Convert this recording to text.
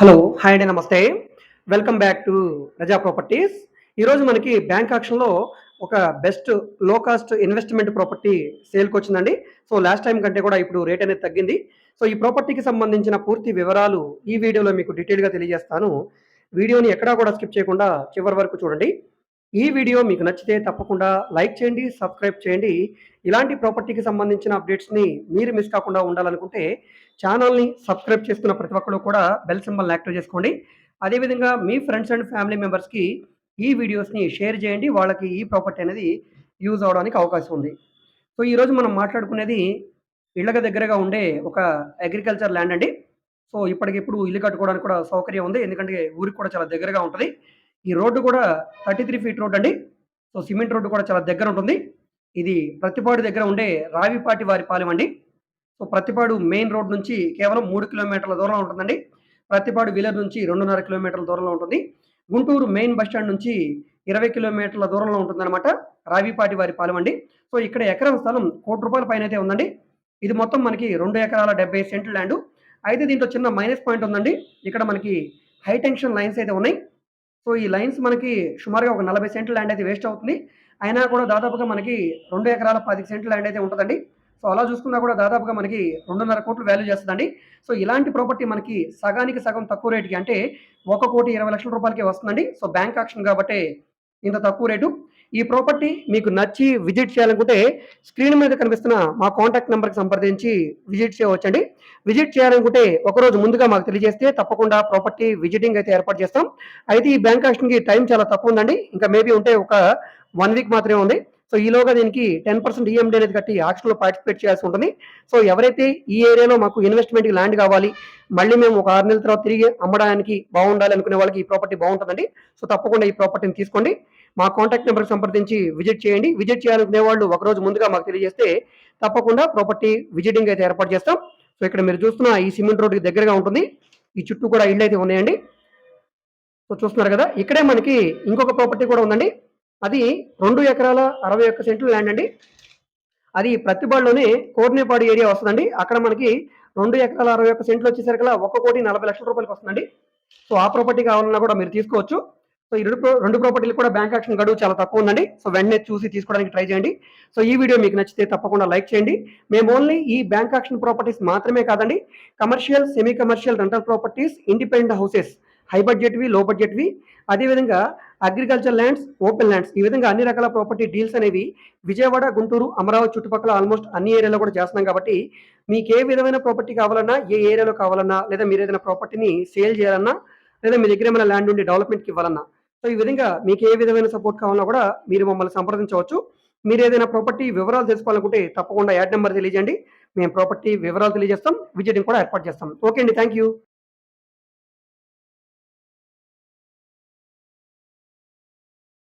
Hello hi అండి నమస్తే. Welcome back to Praja properties ఈరోజు మనకి బ్యాంక్ ఆక్షన్లో ఒక బెస్ట్లో కాస్ట్ ఇన్వెస్ట్మెంట్ ప్రాపర్టీ సేల్కి వచ్చిందండి. సో లాస్ట్ టైం కంటే కూడా ఇప్పుడు రేట్ అనేది తగ్గింది. సో ఈ ప్రాపర్టీకి సంబంధించిన పూర్తి వివరాలు ఈ వీడియోలో మీకు డీటెయిల్గా తెలియజేస్తాను. వీడియోని ఎక్కడా కూడా స్కిప్ చేయకుండా చివరి వరకు చూడండి. ఈ వీడియో మీకు నచ్చితే తప్పకుండా లైక్ చేయండి సబ్స్క్రైబ్ చేయండి. ఇలాంటి ప్రాపర్టీకి సంబంధించిన అప్డేట్స్ని మీరు మిస్ కాకుండా ఉండాలనుకుంటే ఛానల్ని సబ్స్క్రైబ్ చేసుకున్న ప్రతి ఒక్కరు కూడా బెల్ సింబల్ని యాక్టివ్ చేసుకోండి. అదేవిధంగా మీ ఫ్రెండ్స్ అండ్ ఫ్యామిలీ మెంబర్స్కి ఈ వీడియోస్ని షేర్ చేయండి. వాళ్ళకి ఈ ప్రాపర్టీ అనేది యూజ్ అవడానికి అవకాశం ఉంది. సో ఈరోజు మనం మాట్లాడుకునేది ఇళ్ళకి దగ్గరగా ఉండే ఒక అగ్రికల్చర్ ల్యాండ్ అండి. సో ఇప్పటికిప్పుడు ఇల్లు కట్టుకోవడానికి కూడా సౌకర్యం ఉంది. ఎందుకంటే ఊరికి కూడా చాలా దగ్గరగా ఉంటుంది. ఈ రోడ్డు కూడా థర్టీ త్రీ ఫీట్ రోడ్ అండి. సో సిమెంట్ రోడ్డు కూడా చాలా దగ్గర ఉంటుంది. ఇది ప్రతిపాడు దగ్గర ఉండే రావిపాటి వారి పాలెం అండి. సో ప్రతిపాడు మెయిన్ రోడ్ నుంచి కేవలం మూడు కిలోమీటర్ల దూరంలో ఉంటుందండి. ప్రతిపాడు విలర్ నుంచి రెండున్నర కిలోమీటర్ల దూరంలో ఉంటుంది. గుంటూరు మెయిన్ బస్ స్టాండ్ నుంచి ఇరవై కిలోమీటర్ల దూరంలో ఉంటుందన్నమాట రావిపాటి వారి పాలెం అండి. సో ఇక్కడ ఎకరం స్థలం కోటి రూపాయల పైన అయితే ఉందండి. ఇది మొత్తం మనకి రెండు ఎకరాల డెబ్బై సెంట్ల ల్యాండ్. అయితే దీంట్లో చిన్న మైనస్ పాయింట్ ఉందండి. ఇక్కడ మనకి హై టెన్షన్ లైన్స్ అయితే ఉన్నాయి. సో ఈ లైన్స్ మనకి సుమారుగా ఒక నలభై సెంట్ల ల్యాండ్ అయితే వేస్ట్ అవుతుంది. అయినా కూడా దాదాపుగా మనకి రెండు ఎకరాల పది సెంట్ల ల్యాండ్ అయితే ఉంటుందండి. సో అలా చూసుకున్నా కూడా దాదాపుగా మనకి రెండున్నర కోట్లు వాల్యూ చేస్తుందండి. సో ఇలాంటి ప్రాపర్టీ మనకి సగానికి సగం తక్కువ రేటుకి అంటే ఒక కోటి ఇరవై లక్షల రూపాయలకి వస్తుందండి. సో బ్యాంక్ ఆక్షన్ కాబట్టి ఇంత తక్కువ రేటు. ఈ ప్రాపర్టీ మీకు నచ్చి విజిట్ చేయాలనుకుంటే స్క్రీన్ మీద కనిపిస్తున్న మా కాంటాక్ట్ నెంబర్కి సంప్రదించి విజిట్ చేయవచ్చండి. విజిట్ చేయాలనుకుంటే ఒకరోజు ముందుగా మాకు తెలియజేస్తే తప్పకుండా ప్రాపర్టీ విజిటింగ్ అయితే ఏర్పాటు చేస్తాం. అయితే ఈ బ్యాంక్ ఆక్షన్కి టైం చాలా తక్కువ ఉందండి. ఇంకా మేబీ ఉంటే ఒక వన్ వీక్ మాత్రమే ఉంది. సో ఈలోగా దీనికి టెన్ పర్సెంట్ ఈఎండి అనేది కట్టి యాక్షన్లో పార్టిసిపేట్ చేయాల్సి ఉంటుంది. సో ఎవరైతే ఈ ఏరియాలో మాకు ఇన్వెస్ట్మెంట్కి ల్యాండ్ కావాలి మళ్ళీ మేము ఒక ఆరు నెలల తర్వాత తిరిగి అమ్మడానికి బాగుండాలి అనుకునే వాళ్ళకి ఈ ప్రాపర్టీ బాగుంటుందండి. సో తప్పకుండా ఈ ప్రాపర్టీని తీసుకోండి. మా కాంటాక్ట్ నెంబర్కి సంప్రదించి విజిట్ చేయండి. విజిట్ చేయాలనుకునే వాళ్ళు ఒకరోజు ముందుగా మాకు తెలియజేస్తే తప్పకుండా ప్రాపర్టీ విజిటింగ్ అయితే ఏర్పాటు చేస్తాం. సో ఇక్కడ మీరు చూస్తున్న ఈ సిమెంట్ రోడ్కి దగ్గరగా ఉంటుంది. ఈ చుట్టూ కూడా ఇళ్ళు అయితే ఉన్నాయండి. సో చూస్తున్నారు కదా ఇక్కడే మనకి ఇంకొక ప్రాపర్టీ కూడా ఉందండి. అది రెండు ఎకరాల అరవై ఒక్క సెంట్లు ల్యాండ్ అండి. అది ప్రతిబాడులోనే కోర్నేపాడు ఏరియా వస్తుందండి. అక్కడ మనకి రెండు ఎకరాల అరవై ఒక్క సెంట్లు వచ్చేసరికల్లా ఒక కోటి నలభై లక్షల రూపాయలకి వస్తుందండి. సో ఆ ప్రాపర్టీ కావాలన్నా కూడా మీరు తీసుకోవచ్చు. సో ఈ రెండు రెండు ప్రాపర్టీలు కూడా బ్యాంక్ యాక్షన్ గడువు చాలా తక్కువ ఉందండి. సో వెంటనే చూసి తీసుకోవడానికి ట్రై చేయండి. సో ఈ వీడియో మీకు నచ్చితే తప్పకుండా లైక్ చేయండి. మేము ఓన్లీ ఈ బ్యాంక్ యాక్షన్ ప్రాపర్టీస్ మాత్రమే కాదండి commercial semi commercial rental properties independent houses high బడ్జెట్వి low బడ్జెట్వి. అదేవిధంగా అగ్రికల్చర్ ల్యాండ్స్ ఓపెన్ ల్యాండ్స్. ఈ విధంగా అన్ని రకాల ప్రాపర్టీ డీల్స్ అనేవి విజయవాడ గుంటూరు అమరావతి చుట్టుపక్కల ఆల్మోస్ట్ అన్ని ఏరియాలో కూడా చేస్తున్నాం కాబట్టి మీకు ఏ విధమైన ప్రాపర్టీ కావాలన్నా ఏ ఏరియాలో కావాలన్నా లేదా మీరు ఏదైనా ప్రాపర్టీని సేల్ చేయాలన్నా లేదా మీ దగ్గర ఏమైనా ల్యాండ్ ఉండి డెవలప్మెంట్కి ఇవ్వాలన్నా. సో ఈ విధంగా మీకు ఏ విధమైన సపోర్ట్ కావాలన్నా కూడా మీరు మమ్మల్ని సంప్రదించవచ్చు. మీరు ఏదైనా ప్రాపర్టీ వివరాలు తెలుసుకోవాలనుకుంటే తప్పకుండా యాడ్ నెంబర్ తెలియజేయండి. మేము ప్రాపర్టీ వివరాలు తెలియజేస్తాం. విజిటింగ్ కూడా ఏర్పాటు చేస్తాం. ఓకే అండి. Thank you.